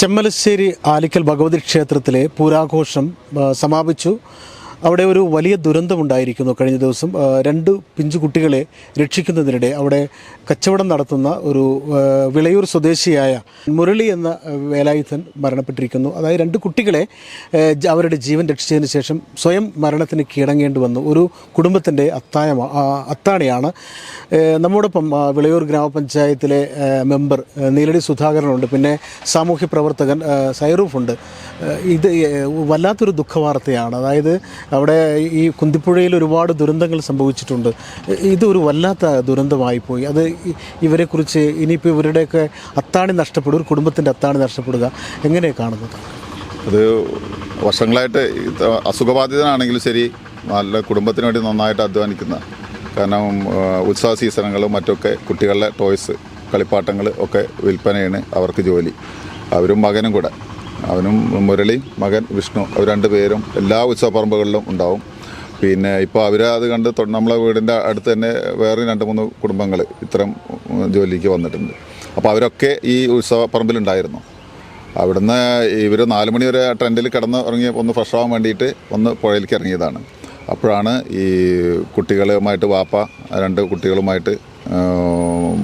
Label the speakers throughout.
Speaker 1: ചെമ്മലശ്ശേരി ആലിക്കൽ ഭഗവതി ക്ഷേത്രത്തിലെ പൂരാഘോഷം സമാപിച്ചു. അവിടെ ഒരു വലിയ ദുരന്തമുണ്ടായിരിക്കുന്നു കഴിഞ്ഞ ദിവസം. രണ്ട് പിഞ്ചു കുട്ടികളെ രക്ഷിക്കുന്നതിനിടെ അവിടെ കച്ചവടം നടത്തുന്ന ഒരു വിളയൂർ സ്വദേശിയായ മുരളി എന്ന വേലായുധൻ മരണപ്പെട്ടിരിക്കുന്നു. അതായത് രണ്ട് കുട്ടികളെ അവരുടെ ജീവൻ രക്ഷിച്ചതിന് ശേഷം സ്വയം മരണത്തിന് കീഴടങ്ങേണ്ടി വന്നു. ഒരു കുടുംബത്തിന്റെ അത്തായ അത്താണിയാണ്. നമ്മോടൊപ്പം വിളയൂർ ഗ്രാമപഞ്ചായത്തിലെ മെമ്പർ നീലടി സുധാകരനുണ്ട്. പിന്നെ സാമൂഹ്യ പ്രവർത്തകൻ സൈറൂഫുണ്ട്. ഇത് വല്ലാത്തൊരു ദുഃഖവാർത്തയാണ്. അതായത് അവിടെ ഈ കുന്തിപ്പുഴയിൽ ഒരുപാട് ദുരന്തങ്ങൾ സംഭവിച്ചിട്ടുണ്ട്. ഇതൊരു വല്ലാത്ത ദുരന്തമായി പോയി. അത് ഇവരെക്കുറിച്ച് ഇനിയിപ്പോൾ ഇവരുടെയൊക്കെ അത്താണി നഷ്ടപ്പെടുക ഒരു കുടുംബത്തിന്റെ അത്താണി നഷ്ടപ്പെടുക എങ്ങനെ കാണുന്നത്?
Speaker 2: അത് വർഷങ്ങളായിട്ട് അസുഖബാധിതനാണെങ്കിലും ശരി നല്ല കുടുംബത്തിന് വേണ്ടി നന്നായിട്ട് അധ്വാനിക്കുന്ന. കാരണം ഉത്സവ സീസണുകളും മറ്റൊക്കെ കുട്ടികളുടെ ടോയ്സ് കളിപ്പാട്ടങ്ങൾ ഒക്കെ വിൽപ്പനയാണ് അവർക്ക് ജോലി. അവരും മകനും കൂടെ. അവനും മുരളി മകൻ വിഷ്ണു അവർ രണ്ട് പേരും എല്ലാ ഉത്സവപ്പറമ്പുകളിലും ഉണ്ടാവും. പിന്നെ ഇപ്പോൾ അവർ അത് കണ്ട് നമ്മളെ വീടിന്റെ അടുത്ത് തന്നെ വേറെ രണ്ട് മൂന്ന് കുടുംബങ്ങൾ ഇത്തരം ജോലിക്ക് വന്നിട്ടുണ്ട്. അപ്പോൾ അവരൊക്കെ ഈ ഉത്സവ പറമ്പിലുണ്ടായിരുന്നു അവിടുന്ന് ഇവർ നാല് മണി വരെ ട്രെൻഡിൽ കിടന്ന് ഇറങ്ങി ഒന്ന് ഫ്രഷ് ആവാൻ വേണ്ടിയിട്ട് ഒന്ന് പുഴയിലേക്ക് ഇറങ്ങിയതാണ്. അപ്പോഴാണ് ഈ കുട്ടികളുമായിട്ട് വാപ്പ രണ്ട് കുട്ടികളുമായിട്ട്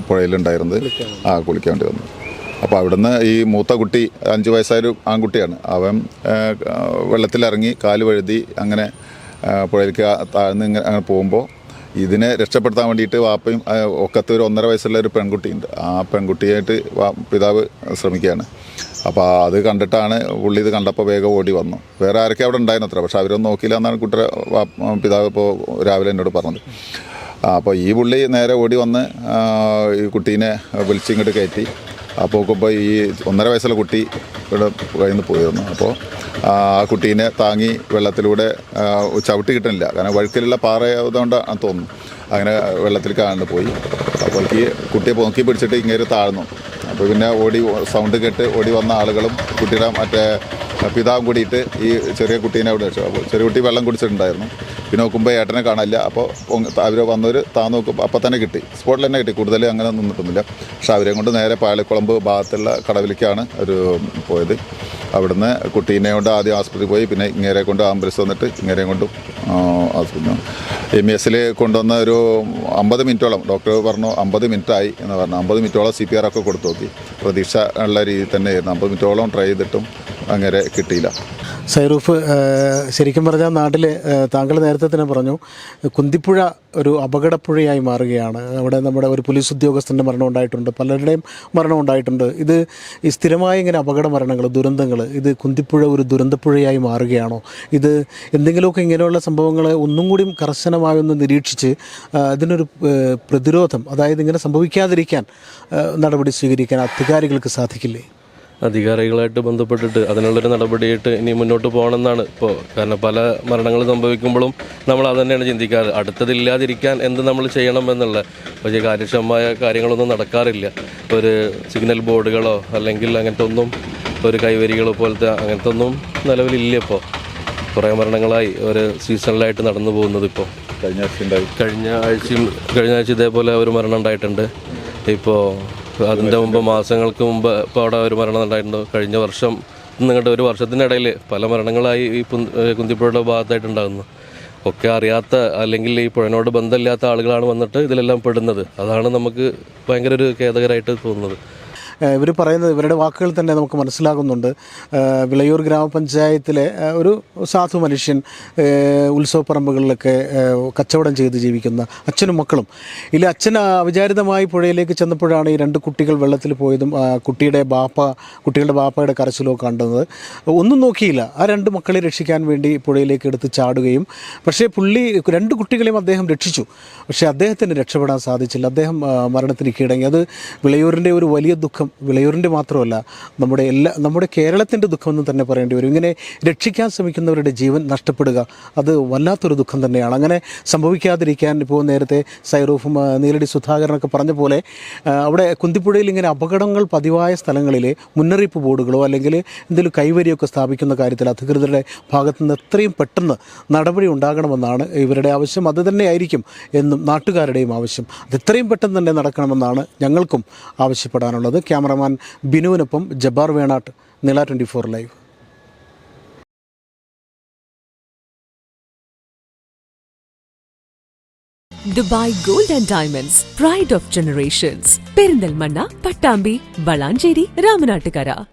Speaker 2: പുഴയിലുണ്ടായിരുന്നത്. ആ കുളിക്കാൻ വേണ്ടി വന്നു അപ്പോൾ അവിടുന്ന് ഈ മൂത്ത കുട്ടി അഞ്ച് വയസ്സായൊരു ആൺകുട്ടിയാണ്. അവൻ വെള്ളത്തിലിറങ്ങി കാൽ വഴുതി അങ്ങനെ പുഴയിലേക്ക് താഴ്ന്ന് ഇങ്ങനെ അങ്ങനെ പോകുമ്പോൾ ഇതിനെ രക്ഷപ്പെടുത്താൻ വേണ്ടിയിട്ട് വാപ്പയും ഒക്കത്ത് ഒരു ഒന്നര വയസ്സുള്ള ഒരു പെൺകുട്ടിയുണ്ട്. ആ പെൺകുട്ടിയായിട്ട് പിതാവ് ശ്രമിക്കുകയാണ്. അപ്പോൾ അത് കണ്ടിട്ടാണ് പുള്ളി ഇത് കണ്ടപ്പോൾ വേഗം ഓടി വന്നു. വേറെ ആരൊക്കെ അവിടെ ഉണ്ടായിരുന്നു അത്ര പക്ഷെ അവരൊന്നും നോക്കിയില്ല എന്നാണ് കുട്ടിയുടെ പിതാവ് ഇപ്പോൾ രാവിലെ എന്നോട് പറഞ്ഞത്. അപ്പോൾ ഈ പുള്ളി നേരെ ഓടി വന്ന് ഈ കുട്ടീനെ വിളിച്ചിങ്ങോട്ട് കയറ്റി. അപ്പോൾ ഇപ്പോൾ ഈ ഒന്നര വയസ്സുള്ള കുട്ടി ഇവിടെ നിന്ന് പോയിരുന്നു. അപ്പോൾ ആ കുട്ടീനെ താങ്ങി വെള്ളത്തിലൂടെ ചവിട്ടി കിട്ടണില്ല കാരണം വഴുക്കലുള്ള പാറയതുകൊണ്ട് തോന്നുന്നു. അങ്ങനെ വെള്ളത്തിൽ കാണാണ്ട് പോയി. അപ്പോൾ ഈ കുട്ടിയെ പൊക്കി പിടിച്ചിട്ട് ഇങ്ങനെ താഴ്ന്നു. അപ്പോൾ പിന്നെ ഓടി സൗണ്ട് കേട്ട് ഓടി വന്ന ആളുകളും കുട്ടിയുടെ മറ്റേ പിതാവും കൂടിയിട്ട് ഈ ചെറിയ കുട്ടീനെ അവിടെ വെച്ചു. അപ്പോൾ ചെറിയ കുട്ടി വെള്ളം കുടിച്ചിട്ടുണ്ടായിരുന്നു. പിന്നെ നോക്കുമ്പോൾ ഏട്ടനെ കാണാനില്ല അപ്പോൾ അവർ വന്നവർ താ നോക്കുമ്പോൾ അപ്പം തന്നെ കിട്ടി. സ്പോട്ടിൽ തന്നെ കിട്ടി. കൂടുതൽ അങ്ങനെ നിന്നിട്ടൊന്നുമില്ല. പക്ഷെ അവരെയും കൊണ്ട് നേരെ പാലക്കുളമ്പ് ഭാഗത്തുള്ള കടവിലേക്കാണ് ഒരു പോയത്. അവിടുന്ന് കുട്ടീനെ കൊണ്ട് ആദ്യം ആസ്പത്രിയിൽ പോയി. പിന്നെ ഇങ്ങേരെ കൊണ്ട് ആംബുലൻസ് വന്നിട്ട് ഇങ്ങേരെ കൊണ്ടും ആസ്പത്രി എം എസിൽ കൊണ്ടുവന്ന ഒരു അമ്പത് മിനിറ്റോളം ഡോക്ടർ പറഞ്ഞു അമ്പത് മിനിറ്റായി എന്ന് പറഞ്ഞു. അമ്പത് മിനിറ്റോളം സി പി ആർ ഒക്കെ കൊടുത്തു നോക്കി. പ്രതീക്ഷ ഉള്ള രീതിയിൽ തന്നെയായിരുന്നു. അമ്പത് മിനിറ്റോളം ട്രൈ ചെയ്തിട്ടും അങ്ങനെ കിട്ടിയില്ല.
Speaker 1: സൈറൂഫ് ശരിക്കും പറഞ്ഞാൽ നാട്ടിൽ താങ്കൾ നേരത്തെ തന്നെ പറഞ്ഞു കുന്തിപ്പുഴ ഒരു അപകടപ്പുഴയായി മാറുകയാണ്. അവിടെ നമ്മുടെ ഒരു പോലീസ് ഉദ്യോഗസ്ഥന്റെ മരണം ഉണ്ടായിട്ടുണ്ട് പലരുടെയും മരണം ഉണ്ടായിട്ടുണ്ട്. ഇത് ഈ സ്ഥിരമായ ഇങ്ങനെ അപകട മരണങ്ങൾ ദുരന്തങ്ങൾ ഇത് കുന്തിപ്പുഴ ഒരു ദുരന്തപ്പുഴയായി മാറുകയാണോ? ഇത് എന്തെങ്കിലുമൊക്കെ ഇങ്ങനെയുള്ള സംഭവങ്ങൾ ഒന്നും കൂടി കർശനമായൊന്ന് നിരീക്ഷിച്ച് അതിനൊരു പ്രതിരോധം അതായത് ഇങ്ങനെ സംഭവിക്കാതിരിക്കാൻ നടപടി സ്വീകരിക്കാൻ അധികാരികൾക്ക് സാധിക്കില്ലേ?
Speaker 3: അധികാരികളായിട്ട് ബന്ധപ്പെട്ടിട്ട് അതിനുള്ളൊരു നടപടിയായിട്ട് ഇനി മുന്നോട്ട് പോകണമെന്നാണ്. ഇപ്പോൾ കാരണം പല മരണങ്ങൾ സംഭവിക്കുമ്പോഴും നമ്മൾ അത് തന്നെയാണ് ചിന്തിക്കാറ്. അടുത്തതില്ലാതിരിക്കാൻ എന്ത് നമ്മൾ ചെയ്യണം എന്നുള്ള പക്ഷേ കാര്യക്ഷമമായ കാര്യങ്ങളൊന്നും നടക്കാറില്ല. ഒരു സിഗ്നൽ ബോർഡുകളോ അല്ലെങ്കിൽ അങ്ങനത്തെ ഒന്നും ഒരു കൈവരികളോ പോലത്തെ അങ്ങനത്തെ ഒന്നും നിലവിലില്ല ഇപ്പോൾ കുറേ മരണങ്ങളായി ഒരു സീസണിലായിട്ട് നടന്നു പോകുന്നത് ഇപ്പോൾ
Speaker 2: കഴിഞ്ഞ ആഴ്ച
Speaker 3: കഴിഞ്ഞ ആഴ്ചയും കഴിഞ്ഞ ആഴ്ച ഇതേപോലെ ഒരു മരണം ഉണ്ടായിട്ടുണ്ട്. ഇപ്പോൾ അതിന്റെ മുമ്പ് മാസങ്ങൾക്ക് മുമ്പ് ഇപ്പോൾ അവിടെ ഒരു മരണം ഉണ്ടായിട്ടുണ്ട്. കഴിഞ്ഞ വർഷം നിങ്ങളുടെ ഒരു വർഷത്തിനിടയിൽ പല മരണങ്ങളായി ഈ കുന്തിപ്പുഴയുടെ ഭാഗത്തായിട്ടുണ്ടാകുന്നു ഒക്കെ അറിയാത്ത അല്ലെങ്കിൽ ഈ പുഴനോട് ബന്ധമില്ലാത്ത ആളുകളാണ് വന്നിട്ട് ഇതിലെല്ലാം പെടുന്നത്. അതാണ് നമുക്ക് ഭയങ്കര ഒരു ഖേദകരമായിട്ട് തോന്നുന്നത്.
Speaker 1: ഇവർ പറയുന്നത് ഇവരുടെ വാക്കുകൾ തന്നെ നമുക്ക് മനസ്സിലാകുന്നുണ്ട്. വിളയൂർ ഗ്രാമപഞ്ചായത്തിലെ ഒരു സാധു മനുഷ്യൻ ഉത്സവപ്പറമ്പുകളിലൊക്കെ കച്ചവടം ചെയ്ത് ജീവിക്കുന്ന അച്ഛനും മക്കളും. ഇല്ല അച്ഛൻ അവിചാരിതമായി പുഴയിലേക്ക് ചെന്നപ്പോഴാണ് ഈ രണ്ട് കുട്ടികൾ വെള്ളത്തിൽ പോയതും കുട്ടിയുടെ ബാപ്പ കുട്ടികളുടെ ബാപ്പയുടെ കരച്ചിലോ കണ്ടത്. ഒന്നും നോക്കിയില്ല. ആ രണ്ട് മക്കളെ രക്ഷിക്കാൻ വേണ്ടി പുഴയിലേക്ക് എടുത്ത് ചാടുകയും പക്ഷേ പുള്ളി രണ്ട് കുട്ടികളെയും അദ്ദേഹം രക്ഷിച്ചു. പക്ഷേ അദ്ദേഹത്തിന് രക്ഷപ്പെടാൻ സാധിച്ചില്ല. അദ്ദേഹം മരണത്തിന് കീഴടങ്ങി അത് വിളയൂരിന്റെ ഒരു വലിയ ദുഃഖം. വിളയൂരിന്റെ മാത്രമല്ല നമ്മുടെ എല്ലാ നമ്മുടെ കേരളത്തിന്റെ ദുഃഖമെന്ന് തന്നെ പറയേണ്ടി വരും. ഇങ്ങനെ രക്ഷിക്കാൻ ശ്രമിക്കുന്നവരുടെ ജീവൻ നഷ്ടപ്പെടുക അത് വല്ലാത്തൊരു ദുഃഖം തന്നെയാണ്. അങ്ങനെ സംഭവിക്കാതിരിക്കാൻ ഇപ്പോൾ നേരത്തെ സൈറൂഫും നീലടി സുധാകരനൊക്കെ പറഞ്ഞ പോലെ അവിടെ കുന്തിപ്പുഴയിൽ ഇങ്ങനെ അപകടങ്ങൾ പതിവായ സ്ഥലങ്ങളിൽ മുന്നറിയിപ്പ് ബോർഡുകളോ അല്ലെങ്കിൽ എന്തെങ്കിലും കൈവരിയൊക്കെ സ്ഥാപിക്കുന്ന കാര്യത്തിൽ അധികൃതരുടെ ഭാഗത്തു നിന്ന് എത്രയും പെട്ടെന്ന് നടപടി ഉണ്ടാകണമെന്നാണ് ഇവരുടെ ആവശ്യം. അത് തന്നെയായിരിക്കും എന്നും നാട്ടുകാരുടെയും ആവശ്യം. അത് എത്രയും പെട്ടെന്ന് തന്നെ നടക്കണമെന്നാണ് ഞങ്ങൾക്കും ആവശ്യപ്പെടാനുള്ളത്. ക്യാമറമാൻ ബിനുവിനൊപ്പം ജബ്ബാർ വേണാട്ട് നില twenty four live.
Speaker 4: Dubai gold and diamonds pride of generations. Perinthalmanna Pattambi Valanchery